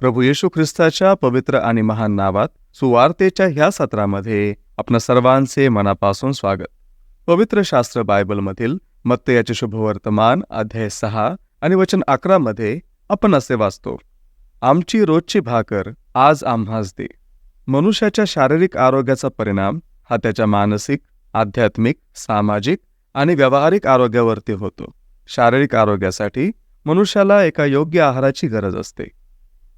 प्रभू येशू ख्रिस्ताच्या पवित्र आणि महान नावात सुवार्तेच्या ह्या सत्रामध्ये आपण सर्वांचे मनापासून स्वागत. पवित्र शास्त्र बायबलमधील मत्तयाचे शुभवर्तमान अध्याय सहा आणि वचन अकरामध्ये आपण असे वाचतो आमची रोजची भाकर आज आम्हास दे. मनुष्याच्या शारीरिक आरोग्याचा परिणाम हा त्याच्या मानसिक आध्यात्मिक सामाजिक आणि व्यावहारिक आरोग्यावरती होतो. शारीरिक आरोग्यासाठी मनुष्याला एका योग्य आहाराची गरज असते.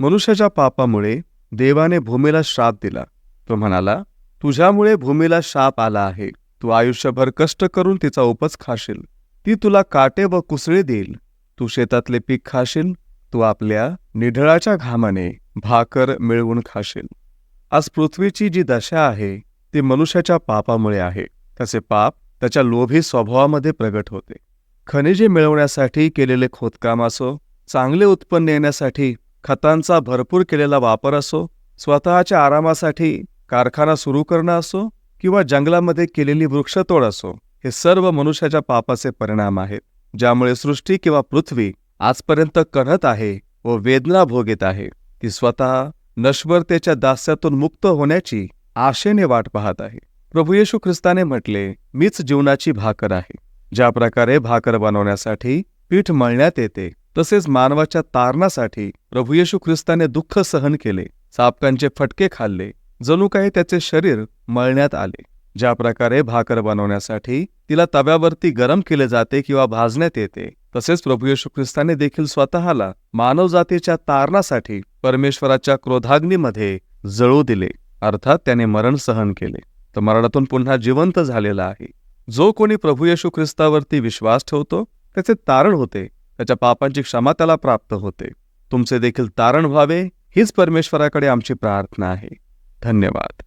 मनुष्याच्या पापामुळे देवाने भूमीला श्राप दिला. तो म्हणाला तुझ्यामुळे भूमीला शाप आला आहे. तू आयुष्यभर कष्ट करून तिचा उपज खाशील. ती तुला काटे व कुसळे देईल. तू शेतातले पीक खाशील. तू आपल्या निढळाच्या घामाने भाकर मिळवून खाशील. आज पृथ्वीची जी दशा आहे ती मनुष्याच्या पापामुळे आहे. त्याचे पाप त्याच्या लोभी स्वभावामध्ये प्रगट होते. खनिजे मिळवण्यासाठी केलेले खोदकाम असो चांगले उत्पन्न येण्यासाठी खतांचा भरपूर केलेला वापर असो स्वतःच्या आरामासाठी कारखाना सुरू करणं असो किंवा जंगलामध्ये केलेली वृक्षतोड असो हे सर्व मनुष्याच्या पापाचे परिणाम आहेत ज्यामुळे सृष्टी किंवा पृथ्वी आजपर्यंत कणत आहे व वेदना भोगीत आहे. ती स्वतः नश्वरतेच्या दास्यातून मुक्त होण्याची आशेने वाट पाहत आहे. प्रभू येशू ख्रिस्ताने म्हटले मीच जीवनाची भाकर आहे ज्या प्रकारे भाकर बनवण्यासाठी पीठ मळण्यात येते तसेच मानवाच्या तारणासाठी प्रभू येशू ख्रिस्ताने दुःख सहन केले सापकांचे फटके खाल्ले जणू काही त्याचे शरीर मळण्यात आले. ज्या प्रकारे भाकर बनवण्यासाठी तिला तव्यावरती गरम केले जाते किंवा भाजण्यात येते तसेच प्रभू येशू ख्रिस्ताने देखील स्वतःला मानवजातीच्या तारणासाठी परमेश्वराच्या क्रोधाग्नीमध्ये जळू दिले अर्थात त्याने मरण सहन केले. तर मरणातून पुन्हा जिवंत झालेला आहे. जो कोणी प्रभू येशू ख्रिस्तावरती विश्वास ठेवतो त्याचे तारण होते त्याच्या पापांची क्षमा त्याला प्राप्त होते. तुमचे देखील तारण व्हावे हीच परमेश्वराकडे आमची प्रार्थना आहे. धन्यवाद.